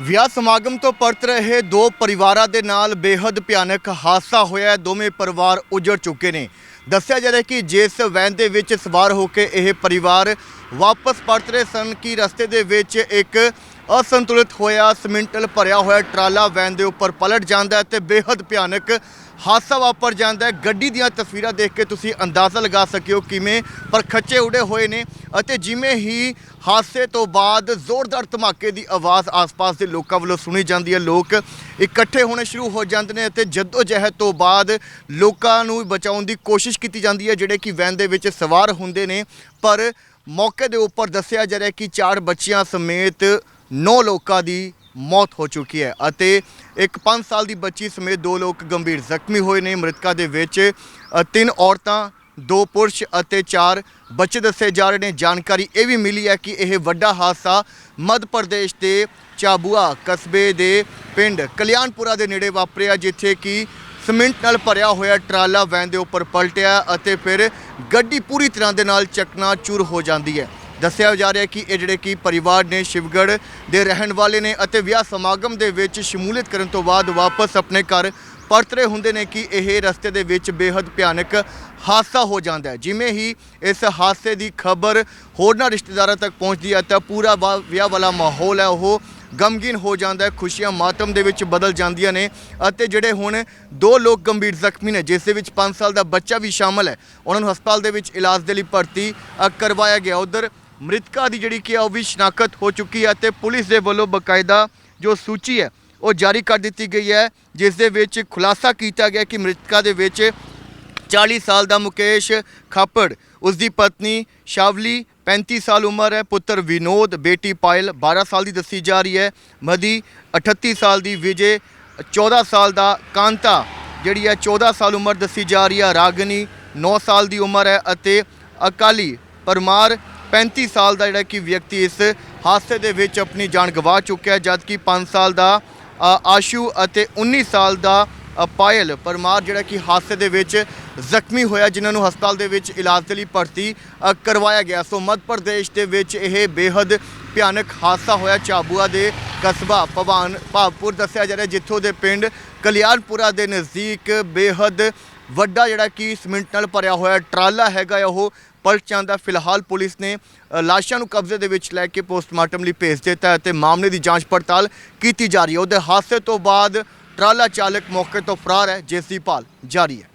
ਵਿਆਹ ਸਮਾਗਮ ਤੋਂ ਪਰਤ ਰਹੇ ਦੋ ਪਰਿਵਾਰਾਂ ਦੇ ਨਾਲ ਬੇहद ਭਿਆਨਕ ਹਾਦਸਾ ਹੋਇਆ ਹੈ। ਦੋਵੇਂ ਪਰਿਵਾਰ ਉਜੜ ਚੁੱਕੇ ਨੇ। ਦੱਸਿਆ ਜਾ ਰਿਹਾ ਕਿ ਜਿਸ ਵੈਨ ਦੇ ਵਿੱਚ ਸਵਾਰ ਹੋ ਕੇ ਇਹ ਪਰਿਵਾਰ ਵਾਪਸ ਪਰਤ ਰਹੇ ਸਨ ਕਿ ਰਸਤੇ ਦੇ ਵਿੱਚ ਇੱਕ ਅਸੰਤੁਲਿਤ ਹੋਇਆ, ਸਿਮਿੰਟਲ ਭਰਿਆ ਹੋਇਆ ਟਰਾਲਾ ਵੈਨ ਦੇ ਉੱਪਰ ਪਲਟ ਜਾਂਦਾ ਤੇ ਬੇहद ਭਿਆਨਕ ਹਾਦਸਾ ਵਾਪਰ ਜਾਂਦਾ ਹੈ। ਗੱਡੀ ਦੀਆਂ ਤਸਵੀਰਾਂ ਦੇਖ ਕੇ ਤੁਸੀਂ ਅੰਦਾਜ਼ਾ ਲਗਾ ਸਕਿਓ ਕਿਵੇਂ ਪਰ ਖੱਚੇ ਉੜੇ ਹੋਏ ਨੇ ਅਤੇ ਜਿਵੇਂ ਹੀ ਹਾਦਸੇ ਤੋਂ ਬਾਅਦ ਜ਼ੋਰਦਾਰ ਧਮਾਕੇ ਦੀ ਆਵਾਜ਼ ਆਸ-ਪਾਸ ਦੇ ਲੋਕਾਂ ਵੱਲੋਂ ਸੁਣੀ ਜਾਂਦੀ ਹੈ। ਲੋਕ ਇਕੱਠੇ ਹੋਣੇ ਸ਼ੁਰੂ ਹੋ ਜਾਂਦੇ ਨੇ ਅਤੇ ਜਹਿਦ ਤੋਂ ਬਾਅਦ ਲੋਕਾਂ ਨੂੰ ਬਚਾਉਣ ਦੀ ਕੋਸ਼ਿਸ਼ ਕੀਤੀ ਜਾਂਦੀ ਹੈ, ਜਿਹੜੇ ਕਿ ਵੈਨ ਦੇ ਵਿੱਚ ਸਵਾਰ ਹੁੰਦੇ ਨੇ। ਪਰ ਮੌਕੇ ਦੇ ਉੱਪਰ ਦੱਸਿਆ ਜਾ ਰਿਹਾ ਕਿ ਚਾਰ ਬੱਚਿਆਂ ਸਮੇਤ 9 ਲੋਕਾਂ ਦੀ ਮੌਤ ਹੋ ਚੁੱਕੀ ਹੈ ਅਤੇ ਇੱਕ 5 ਸਾਲ ਦੀ ਬੱਚੀ ਸਮੇਤ ਦੋ ਲੋਕ ਗੰਭੀਰ ਜ਼ਖਮੀ ਹੋਏ ਨੇ। ਮ੍ਰਿਤਕਾਂ ਦੇ ਵਿੱਚ ਤਿੰਨ ਔਰਤਾਂ, ਦੋ ਪੁਰਸ਼ ਅਤੇ ਚਾਰ ਬੱਚੇ ਦੱਸੇ ਜਾ ਰਹੇ ਨੇ। ਜਾਣਕਾਰੀ ਇਹ ਵੀ ਮਿਲੀ ਹੈ ਕਿ ਇਹ ਵੱਡਾ ਹਾਦਸਾ ਮੱਧ ਪ੍ਰਦੇਸ਼ ਦੇ ਚਾਬੂਆ ਕਸਬੇ ਦੇ ਪਿੰਡ ਕਲਿਆਣਪੁਰਾ ਦੇ ਨੇੜੇ ਵਾਪਰਿਆ, ਜਿੱਥੇ ਕਿ ਸੀਮਿੰਟ ਨਾਲ ਭਰਿਆ ਹੋਇਆ ਟਰਾਲਾ ਵੈਨ ਦੇ ਉੱਪਰ ਪਲਟਿਆ ਅਤੇ ਫਿਰ ਗੱਡੀ ਪੂਰੀ ਤਰ੍ਹਾਂ ਦੇ ਨਾਲ ਚਕਨਾਚੂਰ ਹੋ ਜਾਂਦੀ ਹੈ। ਦੱਸਿਆ ਜਾ ਰਿਹਾ ਕਿ ਇਹ ਜਿਹੜੇ ਕਿ ਪਰਿਵਾਰ ਨੇ ਸ਼ਿਵਗੜ੍ਹ ਦੇ ਰਹਿਣ ਵਾਲੇ ਨੇ ਅਤੇ ਵਿਆਹ ਸਮਾਗਮ ਦੇ ਵਿੱਚ ਸ਼ਮੂਲੀਅਤ ਕਰਨ ਤੋਂ ਬਾਅਦ ਵਾਪਸ ਆਪਣੇ ਘਰ ਪਰਤ ਰਹੇ ਹੁੰਦੇ ਨੇ ਕਿ ਇਹ ਰਸਤੇ ਦੇ ਵਿੱਚ ਬੇहद ਭਿਆਨਕ ਹਾਦਸਾ ਹੋ ਜਾਂਦਾ ਹੈ। ਜਿਵੇਂ ਹੀ ਇਸ ਹਾਦਸੇ ਦੀ ਖਬਰ ਹੋਰਨਾਂ ਰਿਸ਼ਤੇਦਾਰਾਂ ਤੱਕ ਪਹੁੰਚਦੀ ਹੈ ਤਾਂ ਪੂਰਾ ਵਾ- ਵਿਆਹ ਵਾਲਾ ਮਾਹੌਲ ਹੈ, ਉਹ ਗਮਗੀਨ ਹੋ ਜਾਂਦਾ ਹੈ, ਖੁਸ਼ੀਆਂ ਮਾਤਮ ਦੇ ਵਿੱਚ ਬਦਲ ਜਾਂਦੀਆਂ ਨੇ ਅਤੇ ਜਿਹੜੇ ਹੁਣ ਦੋ ਲੋਕ ਗੰਭੀਰ ਜ਼ਖਮੀ ਨੇ, ਜਿਸ ਦੇ ਵਿੱਚ 5 ਸਾਲ ਦਾ ਬੱਚਾ ਵੀ ਸ਼ਾਮਲ ਹੈ, ਉਹਨਾਂ ਨੂੰ ਹਸਪਤਾਲ ਦੇ ਵਿੱਚ ਇਲਾਜ ਦੇ ਲਈ ਭਰਤੀ ਕਰਵਾਇਆ ਗਿਆ। ਉਧਰ ਮ੍ਰਿਤਕਾਂ ਦੀ ਜਿਹੜੀ ਕਿ ਹੈ ਉਹ ਵੀ ਸ਼ਨਾਖਤ ਹੋ ਚੁੱਕੀ ਹੈ ਤੇ ਪੁਲਿਸ ਦੇ ਵੱਲੋਂ ਬਕਾਇਦਾ ਜੋ ਸੂਚੀ ਹੈ, ਉਹ ਜਾਰੀ ਕਰ ਦਿੱਤੀ ਗਈ ਹੈ, ਜਿਸ ਦੇ ਵਿੱਚ ਖੁਲਾਸਾ ਕੀਤਾ ਗਿਆ ਕਿ ਮ੍ਰਿਤਕਾਂ ਦੇ ਵਿੱਚ 40 ਸਾਲ ਦਾ ਮੁਕੇਸ਼ ਖਾਪੜ ਉਸ ਦੀ ਪਤਨੀ ਸ਼ਾਵਲੀ 35 ਸਾਲ ਉਮਰ ਹੈ, ਪੁੱਤਰ ਵਿਨੋਦ, ਬੇਟੀ ਪਾਇਲ 12 ਸਾਲ ਦੀ ਦੱਸੀ ਜਾ ਰਹੀ ਹੈ, ਮਦੀ 38 ਸਾਲ ਦੀ ਵਿਜੇ 14 ਸਾਲ ਦਾ ਕਾਂਤਾ, ਜਿਹੜੀ ਹੈ 14 ਸਾਲ ਉਮਰ ਦੱਸੀ ਜਾ ਰਹੀ ਹੈ, ਰਾਗਨੀ 9 ਸਾਲ ਦੀ ਉਮਰ ਹੈ ਅਤੇ ਅਕਾਲੀ ਪਰਮਾਰ 35 ਸਾਲ ਦਾ ਜਿਹੜਾ ਕਿ ਵਿਅਕਤੀ ਇਸ ਹਾਦਸੇ ਦੇ ਵਿੱਚ ਆਪਣੀ ਜਾਨ ਗਵਾ ਚੁੱਕਿਆ ਹੈ, ਜਦਕਿ 5 ਸਾਲ ਦਾ ਆਸ਼ੂ ਅਤੇ 19 ਸਾਲ ਦਾ ਪਾਇਲ ਪਰਮਾਰ ਜਿਹੜਾ ਕਿ ਹਾਦਸੇ ਦੇ ਵਿੱਚ ਜ਼ਖਮੀ ਹੋਇਆ, ਜਿਨ੍ਹਾਂ ਨੂੰ ਹਸਪਤਾਲ ਦੇ ਵਿੱਚ ਇਲਾਜ ਦੇ ਲਈ ਭਰਤੀ ਕਰਵਾਇਆ ਗਿਆ। ਸੋ ਮੱਧ ਪ੍ਰਦੇਸ਼ ਦੇ ਵਿੱਚ ਇਹ ਬੇहद ਭਿਆਨਕ ਹਾਦਸਾ ਹੋਇਆ। ਚਾਬੂਆ ਦੇ ਕਸਬਾ ਭਵਾਨ ਭਾਵਪੁਰ ਦੱਸਿਆ ਜਾ ਰਿਹਾ ਜਿੱਥੋਂ ਦੇ ਪਿੰਡ ਕਲਿਆਣਪੁਰਾ ਦੇ ਨਜ਼ਦੀਕ ਬੇहद ਵੱਡਾ ਜਿਹੜਾ ਕਿ ਸਿਮੈਂਟ ਨਾਲ ਭਰਿਆ ਹੋਇਆ ਟਰਾਲਾ ਹੈਗਾ ਉਹ ਪਲਟ ਜਾਂਦਾ ਫਿਲਹਾਲ ਪੁਲਿਸ ਨੇ ਲਾਸ਼ਾਂ ਨੂੰ ਕਬਜ਼ੇ ਦੇ ਵਿੱਚ ਲੈ ਕੇ ਪੋਸਟਮਾਰਟਮ ਲਈ ਭੇਜ ਦਿੱਤਾ ਹੈ ਤੇ ਮਾਮਲੇ ਦੀ ਜਾਂਚ ਪੜਤਾਲ ਕੀਤੀ ਜਾ ਰਹੀ ਹੈ। ਉਹਦੇ ਹਾਦਸੇ ਤੋਂ ਬਾਅਦ ਟਰਾਲਾ ਚਾਲਕ ਮੌਕੇ ਤੋਂ ਫਰਾਰ ਹੈ। ਜਿਸ ਦੀ ਭਾਲ ਜਾਰੀ ਹੈ।